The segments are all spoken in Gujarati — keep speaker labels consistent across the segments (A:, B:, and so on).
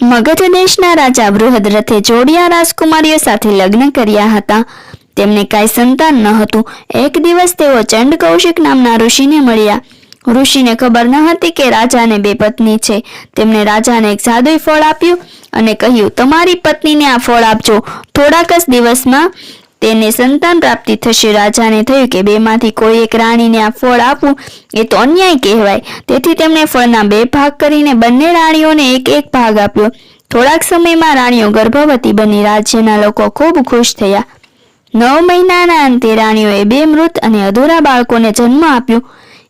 A: મગધ દેશના રાજા બૃહદ્રથે જોડિયા રાજકુમારીઓ સાથે લગ્ન કર્યા હતા. તેમને કાંઈ સંતાન ન હતું. એક દિવસ તેઓ ચંડ કૌશિક નામના ઋષિને મળ્યા. ઋષિને ખબર ન હતી કે રાજાને બે પત્ની છે. તેમણે રાજાને એક જાદુઈ ફળ આપ્યું અને કહ્યું, તમારી પત્નીને આ ફળ આપજો. થોડાક જ દિવસમાં તેને સંતાન પ્રાપ્તિ થશે. રાજાને થયું કે બેમાંથી કોઈ એક રાણીને આ ફળ આપવું, એ તો અન્યાય કહેવાય. તેથી તેમણે ફળના બે ભાગ કરીને બંને રાણીઓને એક એક ભાગ આપ્યો. થોડાક સમયમાં રાણીઓ ગર્ભવતી બની રાજ્યના લોકો ખૂબ ખુશ થયા. નવ મહિનાના અંતે રાણીઓએ બે મૃત અને અધૂરા બાળકોને જન્મ આપ્યો.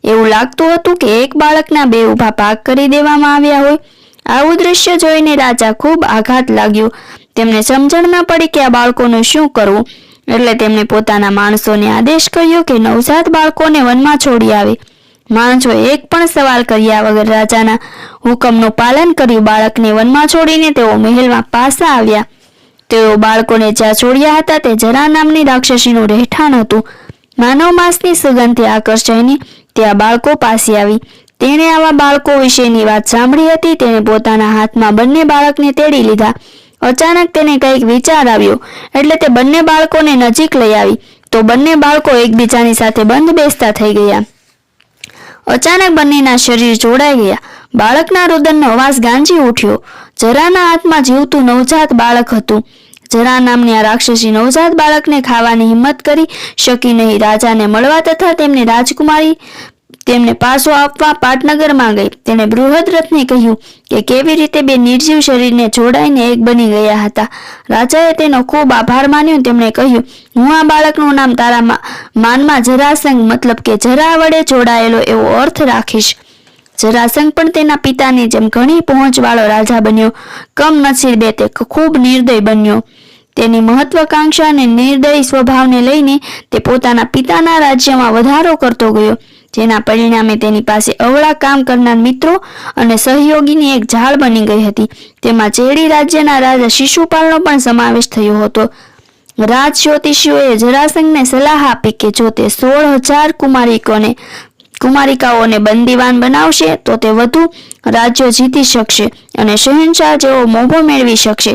A: એવું લાગતું હતું કે એક બાળકના બે ઊભા ભાગ કરી દેવામાં આવ્યા હોય. આવું દ્રશ્ય જોઈને રાજા ખૂબ આઘાત લાગ્યો. તેમને સમજણ ન પડી કે આ બાળકોનું શું કરવું. એટલે તેમણે પોતાના માણસોને આદેશ કર્યો કે નવજાત બાળકોને વનમાં છોડી આવે. માણસો એક પણ સવાલ કર્યા વગર રાજાના હુકમનું પાલન કર્યું. બાળકને વનમાં છોડીને તેઓ મહેલમાં પાછા આવ્યા. તેઓ બાળકોને જ્યાં છોડ્યા હતા તે જરા નામની રાક્ષસીનું રહેઠાણ હતું. માનવ માસની સુગંધથી આકર્ષાઈને ત્યાં બાળકો પાસે આવી. તેણે આવા બાળકો વિશેની વાત સાંભળી હતી. તેણે પોતાના હાથમાં બંને બાળકને તેડી લીધા. અચાનક તેને કંઈક વિચાર આવ્યો, એટલે તે બંને બાળકોને નજીક લઈ આવી. તો બંને બાળકો એકબીજાની સાથે બંધ બેસતા થઈ ગયા. અચાનક બંનેના શરીર જોડાઈ ગયા. બાળકના રુદનનો અવાજ ગાંજી ઉઠ્યો. જરાના હાથમાં જીવતું નવજાત બાળક હતું. જરા નામની આ રાક્ષસી નવજાત બાળકને ખાવાની હિંમત કરી શકી નહીં. રાજાને મળવા તથા તેમની રાજકુમારી તેમને પાછો આપવા પાટનગરમાં ગઈ. તેણે બૃહદરથને કહ્યું કે કેવી રીતે બે નિર્જીવ શરીરને જોડાઈને એક બની ગયા હતા. રાજાએ તેનો ખૂબ આભાર માન્યો. તેમણે કહ્યું, હું આ બાળકનું નામ તારા માનમાં જરાસંઘ મતલબ કે જરા વડે જોડાયેલો એવો અર્થ રાખીશ. જરાસંઘ પણ તેના પિતાની જેમ ઘણી પહોંચવાળો રાજા બન્યો. કમ નસીબે તે ખૂબ નિર્દય બન્યો. તેની મહત્વાકાંક્ષા અને નિર્દય સ્વભાવને લઈને તે પોતાના પિતાના રાજ્યમાં વધારો કરતો ગયો. જેના પરિણામે તેની પાસે અવળા કામ કરનાર મિત્રો અને સહયોગીની એક ઝાડ બની ગઈ હતી. તેમાં ચેડી રાજ્યના રાજા શિશુપાલનો પણ સમાવેશ થયો હતો. રાજ જ્યોતિષીઓએ જરાસંઘને સલાહ આપી કે જો તે સોળ હજાર કુમારિકોને, કુમારિકાઓને બંદીવાન બનાવશે, તો તે વધુ રાજ્યો જીતી શકશે અને શહેનશાહ જેવો મોભો મેળવી શકશે.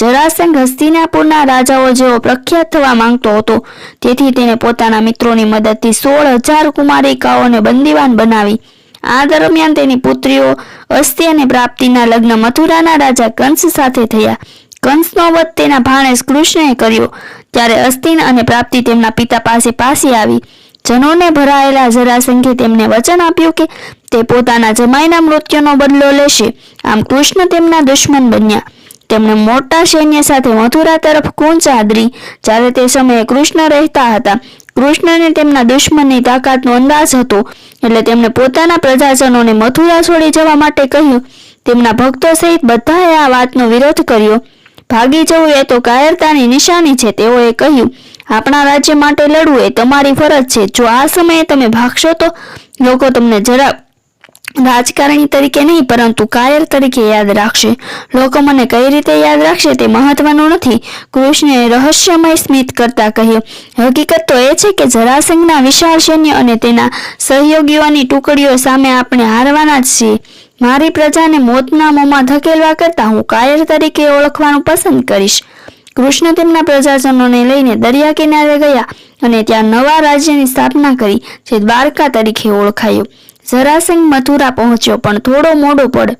A: જરાસંઘ હસ્તિનાપુરના રાજાઓ જેવો પ્રખ્યાત થવા માંગતો હતો. તેથી તેને પોતાના મિત્રોની મદદથી સોળ હજાર કુમારિકાઓને બંદીવાન બનાવી. આ દરમિયાન તેની પુત્રીઓ અસ્થિ અને પ્રાપ્તિના લગ્ન મથુરાના રાજા કંસ સાથે થયા. કંસનો વધ તેના ભાણેજ કૃષ્ણએ કર્યો, ત્યારે અસ્તિન અને પ્રાપ્તિ તેમના પિતા પાસે પાછી આવી. જનોને ભરાયેલા જરાસંઘે તેમને વચન આપ્યું કે તે પોતાના જમાઈના મૃત્યુનો બદલો લેશે. આમ કૃષ્ણ તેમના દુશ્મન બન્યા. તેમણે મોટા સૈન્ય સાથે મથુરા તરફ કુંચ આદરી. જ્યારે તે સમયે કૃષ્ણ રહેતા હતા. કૃષ્ણને તેમના દુશ્મનની તાકાતનો અંદાજ હતો. એટલે તેમણે પોતાના પ્રજાજનોને મથુરા છોડી જવા માટે કહ્યું, તેમના ભક્તો સહિત બધાએ આ વાતનો વિરોધ કર્યો. ભાગી જવું એ તો કાયરતાની નિશાની છે, તેઓએ કહ્યું. આપણા રાજ્ય માટે લડવું એ તમારી ફરજ છે. જો આ સમયે તમે ભાગશો તો લોકો તમને જરા રાજકારણી તરીકે નહીં, પરંતુ કાયર તરીકે યાદ રાખશે. લોકો મને કઈ રીતે યાદ રાખશે તે મહત્વનું નથી. કૃષ્ણે રહસ્યમય સ્મિત કરતા કહ્યું, હકીકત તો એ છે કે જરાસંઘના વિશાળ સૈન્ય અને તેના સહયોગીઓની ટુકડીઓ સામે આપણે હારવાના જ છીએ. મારી પ્રજાને મોતના મોંમાં ધકેલવા કરતાં હું કાયર તરીકે ઓળખવાનું પસંદ કરીશ. કૃષ્ણ તેમના પ્રજાજનોને લઈને દરિયા કિનારે ગયા અને ત્યાં નવા રાજ્યની સ્થાપના કરી, જે દ્વારકા તરીકે ઓળખાયું. જરાસંઘ મથુરા પહોંચ્યો, પણ થોડો મોડો પડ.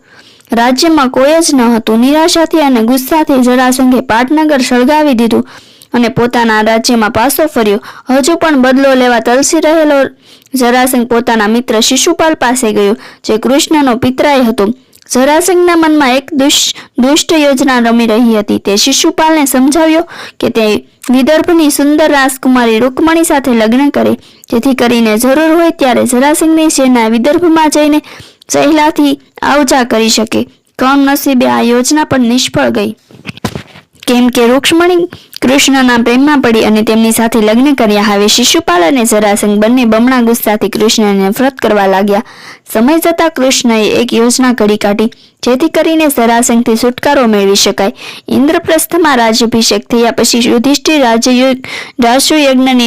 A: રાજ્યમાં કોઈ જ ન હતું. નિરાશાથી અને ગુસ્સાથી જરાસંઘે પાટનગર સળગાવી દીધું અને પોતાના રાજ્યમાં પાછો ફર્યો. હજુ પણ બદલો લેવા તલસી રહેલો જરાસંઘ પોતાના મિત્ર શિશુપાલ પાસે ગયો, જે કૃષ્ણનો પિતરાય હતો. જરાસંઘના મનમાં એક દુષ- દુષ્ટ યોજના રમી રહી હતી. તે શિશુપાલને સમજાવ્યો કે તે વિદર્ભની સુંદર રાજકુમારી રૂકમણી સાથે લગ્ન કરે. જેથી કરીને જરૂર હોય ત્યારે જરાસિંહની સેના વિદર્ભમાં જઈને સહેલાથી આવજા કરી શકે. કમનસીબે આ યોજના પણ નિષ્ફળ ગઈ. કેમ કે રૂક્ષ્મણી કૃષ્ણના પ્રેમમાં પડી અને તેમની સાથે લગ્ન કર્યા. હવે શિશુપાલ અને જરાસંઘ બંને બમણા ગુસ્સાથી કૃષ્ણને નફરત કરવા લાગ્યા. સમય જતાં કૃષ્ણએ એક યોજના ઘડી કાઢી, જેથી કરીને જરાસંઘથી છુટકારો મેળવી શકાય. ઇન્દ્રપ્રસ્થમાં રાજ્યાભિષેક થયા પછી યુધિષ્ઠિર રાજ્ય રાજસુ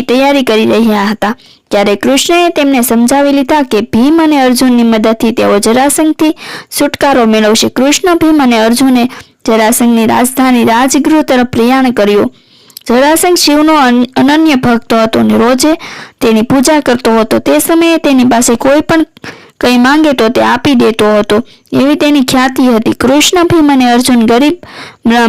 A: તૈયારી કરી રહ્યા હતા. ત્યારે કૃષ્ણએ તેમને સમજાવી લીધા કે ભીમ અને અર્જુનની મદદથી તેઓ જરાસંઘથી છુટકારો મેળવશે. કૃષ્ણ ભીમ અને અર્જુને જરાસંઘની રાજધાની રાજગૃહ તરફ પ્રયાણ કર્યું. જરાસંઘ શિવનો અનન્ય ભક્ત હતો અને રોજે તેની પૂજા કરતો હતો. તે સમયે તેની પાસે કોઈ પણ કંઈ માંગે તો તે આપી દેતો હતો. એવી તેની ખ્યાતિ હતી. કૃષ્ણ ભીમ અને અર્જુન ગરીબ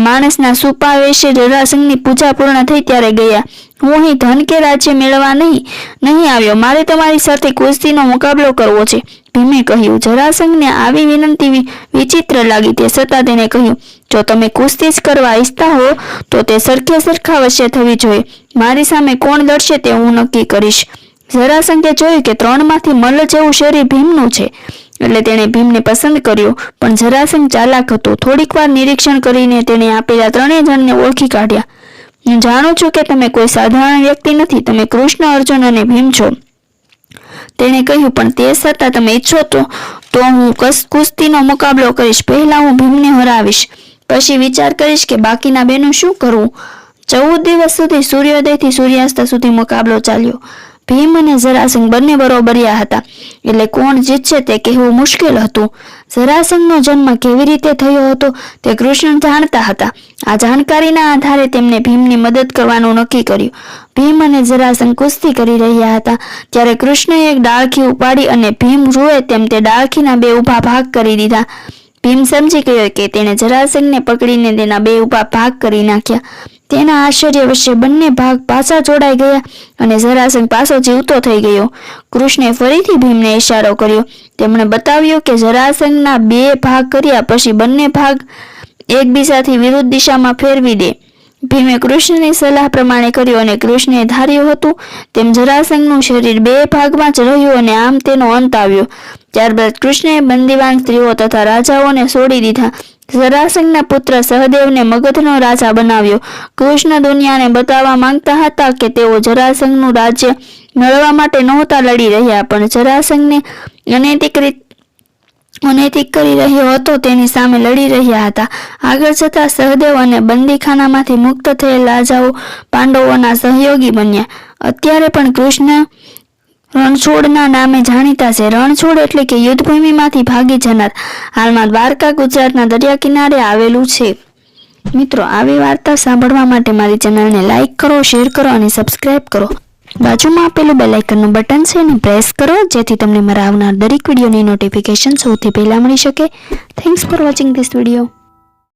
A: માણસના સુપાવેશે જરાસંઘની પૂજા પૂર્ણ થઈ ત્યારે ગયા. હું અહીં ધન કે રાજ્ય મેળવવા નહીં નહીં આવ્યો. મારે તમારી સાથે કુસ્તીનો મુકાબલો કરવો છે. ભીમે કહ્યું, જરાસંઘને આવી વિનંતી વિચિત્ર લાગી. તે છતાં તેને કહ્યું જો તમે કુસ્તી જ કરવા ઈચ્છતા હો, તો તે સરખે સરખા વચ્ચે થવી જોઈએ. મારી સામે કોણ લડશે તે હું નક્કી કરીશ. જરાસંઘે જોયું કે ત્રણમાંથી મલ્લ જેવું શરીર ભીમનું છે, એટલે તેણે ભીમને પસંદ કર્યો. પણ જરાસંઘ ચાલાક હતો. થોડીક વાર નિરીક્ષણ કરીને તેણે આપેલા ત્રણેય જણને ઓળખી કાઢ્યા. હું જાણું છું કે તમે કોઈ સાધારણ વ્યક્તિ નથી. તમે કૃષ્ણ, અર્જુન અને ભીમ છો. તેણે કહ્યું, પણ તે છતાં તમે ઈચ્છો તો તો હું કસ- કુસ્તીનો મુકાબલો કરીશ. પહેલા હું ભીમને હરાવીશ. પછી વિચાર કરીશ કે બાકીના બેનું શું કરવું ચૌદ દિવસ સુધી સૂર્યોદયથી સૂર્યાસ્ત સુધી મુકાબલો ચાલ્યો. ભીમ અને જરાસિંહ બંને બરોબરિયા હતા. એટલે કોણ જીતશે તે કહેવું મુશ્કેલ હતું. જરાસિંહનો જન્મ કેવી રીતે થયો હતો તે કૃષ્ણ જાણતા હતા. આ જાણકારીના આધારે તેમને ભીમની મદદ કરવાનું નક્કી કર્યું. ભીમ અને જરાસંઘ કુસ્તી કરી રહ્યા હતા ત્યારે કૃષ્ણએ એક ડાળખી ઉપાડી અને ભીમ રૂએ તેમ તે ડાળખીના બે ઊભા ભાગ કરી દીધા. ભીમ સમજી ગયો કે તેણે જરાસંઘને પકડીને તેના બે ઊભા ભાગ કરી નાખ્યા. તેના આશ્ચર્ય વચ્ચે બંને ભાગ પાછા જોડાઈ ગયા અને જરાસંઘ પાછો જીવતો થઈ ગયો. કૃષ્ણે ફરીથી ભીમને ઇશારો કર્યો. તેમણે બતાવ્યું કે જરાસંઘના બે ભાગ કર્યા પછી બંને ભાગ એકબીજાથી વિરુદ્ધ દિશામાં ફેરવી દે. ભીમે કૃષ્ણની સલાહ પ્રમાણે કર્યું અને કૃષ્ણે ધાર્યું હતું. તેમ જરાસંઘનું શરીર બે ભાગમાં જ રહ્યું અને આમ તેનો અંત આવ્યો. ત્યારબાદ કૃષ્ણએ બંદીવાન સ્ત્રીઓ તથા રાજાઓને છોડી દીધા. જરાસંઘના પુત્ર સહદેવને મગધનો રાજા બનાવ્યો. કૃષ્ણ દુનિયાને બતાવવા માંગતા હતા કે તેઓ જરાસંઘનું રાજ્ય મેળવવા માટે નહોતા લડી રહ્યા, પણ જરાસંઘને અનૈતિક રીત અનૈતિક કરી રહ્યો હતો, તેની સામે લડી રહ્યા હતા. આગળ જતા સહદેવ અને બંદીખાનામાંથી મુક્ત થયેલ રાજાઓ પાંડવોના સહયોગી બન્યા. અત્યારે પણ કૃષ્ણ રણછોડના નામે જાણીતા છે. રણછોડ એટલે કે યુદ્ધભૂમિમાંથી ભાગી જનાર. હાલમાં દ્વારકા ગુજરાતના દરિયા કિનારે આવેલું છે. મિત્રો, આવી વાર્તા સાંભળવા માટે મારી ચેનલને લાઇક કરો, શેર કરો અને સબસ્ક્રાઇબ કરો. બાજુમાં આપેલું બેલ આઇકનનું બટન છે એને પ્રેસ કરો, જેથી તમને મારા આવનાર દરેક વિડીયોની નોટિફિકેશન સૌથી પહેલા મળી શકે. Thanks for watching this video